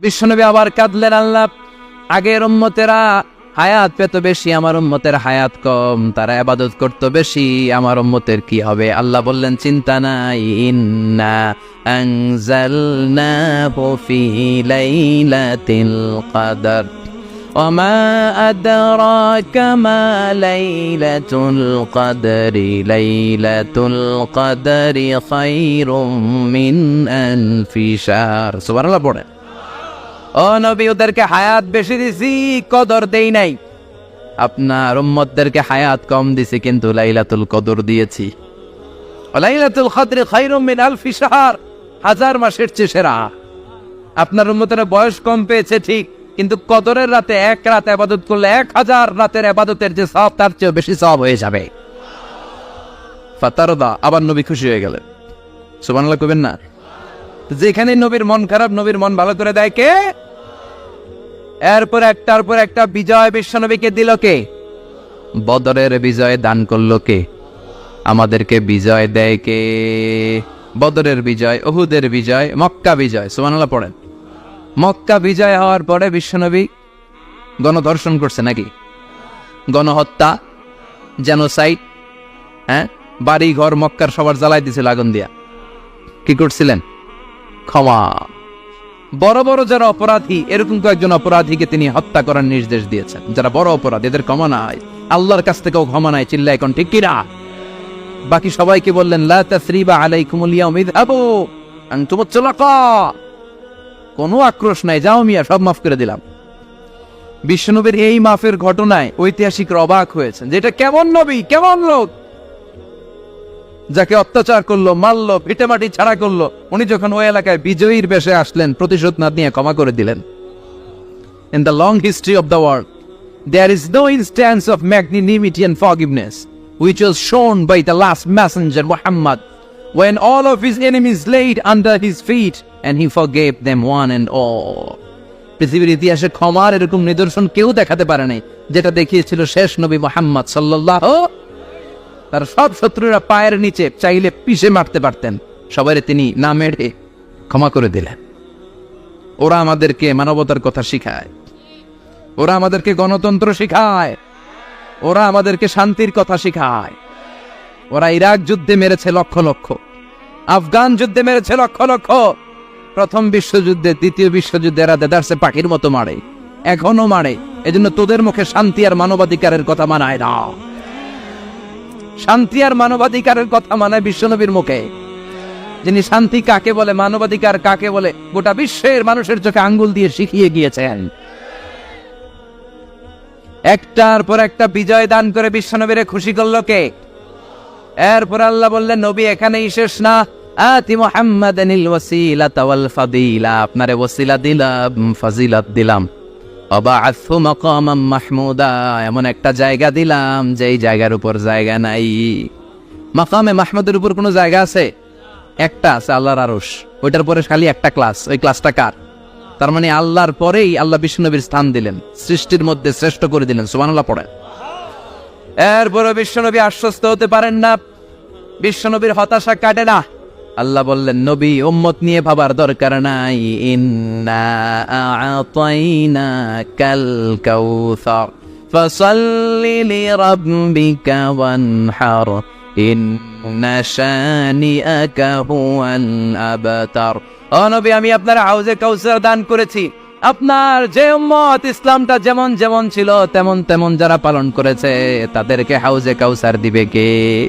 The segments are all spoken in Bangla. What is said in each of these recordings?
বিশ্বনবী আবার কাঁদলেন আল্লাহ আগের উম্মতেরা হায়াত পেত বেশি আমার উম্মতের হায়াত কম তারা আবাদত করত বেশি আমার উম্মতের কি হবে আল্লাহ বললেন চিন্তা নাই ইন্না আনজালনাহু ফি লাইলাতিল কদর وما أدراك ما ليلة القدر ليلة القدر خير من ألف شهر سبحان الله পড়ে ও নবী, ওদেরকে হায়াত বেশি দিছি, কদর দেই নাই। আপনার উম্মতদেরকে হায়াত কম দিছি, কিন্তু লাইলাতুল কদর দিয়েছি। লাইলাতুল কদর খায়রুম মিন আলফি শাহর, হাজার মাসের চেয়ে সেরা। আপনার উম্মতের বয়স কম পেয়েছে, ঠিক, কিন্তু কদরের রাতে এক রাত আবাদত করলে এক হাজার রাতের আবাদতের যে সব তার চেয়ে বেশি সব হয়ে যাবে। ফাতারদা, আবার নবী খুশি হয়ে গেলেন। সুবহানাল্লাহ কবেন না? যেখানে নবীর মন খারাপ, নবীর মন ভালো করে দেয় কে? এরপর একটার পর একটা বিজয় বিশ্বনবীকে দিল কে? বদরের বিজয় দান করল কে? আমাদেরকে বিজয় দেয় কে? বদরের বিজয় অহুদের বিজয়, মক্কা বিজয়, সুবহানাল্লাহ পড়েন। মক্কা বিজয় হওয়ার পরে বিশ্বনবী গণধর্ষণ করছে নাকি? গণহত্যা, জেনোসাইড হ্যাঁ? বাড়ি ঘর মক্কার সবার জ্বালাই দিছিল আগুন দিয়া। কি করছিলেন? ক্ষমা। বড় বড় যারা অপরাধী, এরকম কয়েকজন অপরাধীকে তিনি হত্যা করার নির্দেশ দিয়েছেন। যারা বড় অপরাধ, এদের ক্ষমা নাই। আল্লাহর কাছ থেকেও ক্ষমা নাই চিল্লা এখন ঠিক কিনা বাকি সবাইকে বললেন, লা কোনো আক্রোশ নাই। যাও মিয়া, সব মাফ করে দিলাম। বিশ্বনবীর এই মাফের ঘটনায় ঐতিহাসিকরা অবাক হয়েছেন যেটা কেমন নবী, কেমন লোক? যাকে অত্যাচার করল, মারলো ভিটেমাটি ছাড়া করল, উনি যখন ওই এলাকায় বিজয়ীর বেশে আসলেন প্রতিশোধ না নিয়ে ক্ষমা করে দিলেন in the long history of the world there is no instance of magnanimity and forgiveness which was shown by the last messenger, Muhammad, when all of his enemies laid under his feet and he forgave them one and all. পৃথিবীর ইতিহাসে ক্ষমার এরকম নিদর্শন কেউ দেখাতে পারে নাই যেটা দেখিয়েছিল শেষ নবী মোহাম্মদ সাল্লাহ তার সব শত্রুরা পায়ের নিচে চাইলে পিষে মারতে পারতেন। সবাই তিনি না মেরে ক্ষমা করে দিলেন। ওরা আমাদেরকে মানবতার কথা শিখায়। ওরা আমাদেরকে গণতন্ত্র শিখায়। ওরা আমাদেরকে শান্তির কথা শিখায়। ওরা ইরাক যুদ্ধে মেরেছে লক্ষ লক্ষ। আফগান যুদ্ধে মেরেছে লক্ষ লক্ষ। প্রথম বিশ্বযুদ্ধে, দ্বিতীয় বিশ্বযুদ্ধে এরা দেদারসে পাখির মতো মারে। এখনও মারে। এজন্য তোদের মুখে শান্তি আর মানবাধিকারের কথা মানায় না। শান্তি আর মানবাধিকারের কথা মানায় বিশ্বনবীর মুখে। যিনি শান্তি কাকে বলে, মানবাধিকার কাকে বলে, গোটা বিশ্বের মানুষের চোখে আঙ্গুল দিয়ে শিখিয়ে গিয়েছেন। একটার পর একটা বিজয় দান করে বিশ্বনবীরে খুশি করল কে? এরপর আল্লাহ বললেন, নবী, এখানেই শেষ না। আতি মুহাম্মাদানিল ওয়াসিলাতা তাওয়াল ফাদিলা। আপনারে ওয়াসিলা দিলাম, ফাজিলাত দিলাম। মাহমুদা, এমন একটা জায়গা দিলাম যেই জায়গার উপর জায়গা নাই। মাকামে মাহমুদের উপর কোনো জায়গা আছে? একটা আছে আল্লাহর আরশ। ওইটার পরে খালি একটা ক্লাস। ওই ক্লাসটা কার? তার মানে আল্লাহর পরেই আল্লাহ বিষ্ণুনবীর স্থান দিলেন। সৃষ্টির মধ্যে শ্রেষ্ঠ করে দিলেন, সুবহানাল্লাহ পড়েন। এরপরে বিশ্বনবী আশ্বস্ত হতে পারেন না। বিশ্বনবীর হতাশা কাটে না। আল্লাহ বললেন, নবী, উম্মত নিয়ে ভাবার দরকার নাই। ইন্না কাল কাউসার। ফসল্লি লিরাব্বিকা ওয়ানহার। ইন্না শানিআকা হুয়াল আবতার। ও আমি আপনার হাউজে কাউসার দান করেছি। আপনার যে উম্মত ইসলামটা যেমন যেমন ছিল, তেমন তেমন যারা পালন করেছে, তাদেরকে হাউজে কাউসার দিবে কে?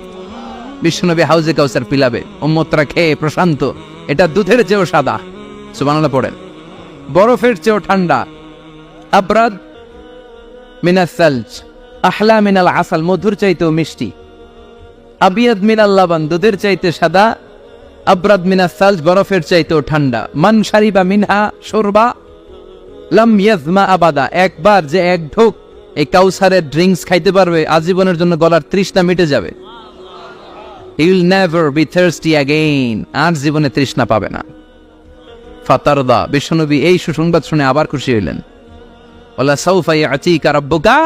বিষ্ণুনবী হাউজে কাউসার পিলাবে, উম্মতরা খেয়ে প্রশান্ত, এটা দুধের চেয়েও সাদা। সুবহানাল্লাহ পড়েন। বরফের চেয়েও ঠান্ডা। আবরাদ মিনাস সালজ, আহলা মিনাল আসাল, মধুর চাইতেও মিষ্টি। আবিয়াদ মিনাল লাবান, দুধের চাইতে সাদা। আবরাদ মিনাস সালজ, বরফের চাইতেও ঠান্ডা। মান শারিবা মিনহা শোরবা, লাম ইয়াজমা আবাদা। একবার যে এক ঢোক এই কাউসারের ড্রিঙ্কস খাইতে পারবে, আজীবনের জন্য গলার তৃষ্ণা মিটে যাবে। He will never be thirsty again আর জীবনে তৃষ্ণা পাবে না। ফাতারদা, বিশ্বনবী এই সুসংবাদ শুনে আবার খুশি হইলেন। ওলা সৌফাই আচিকা রাব্বুকা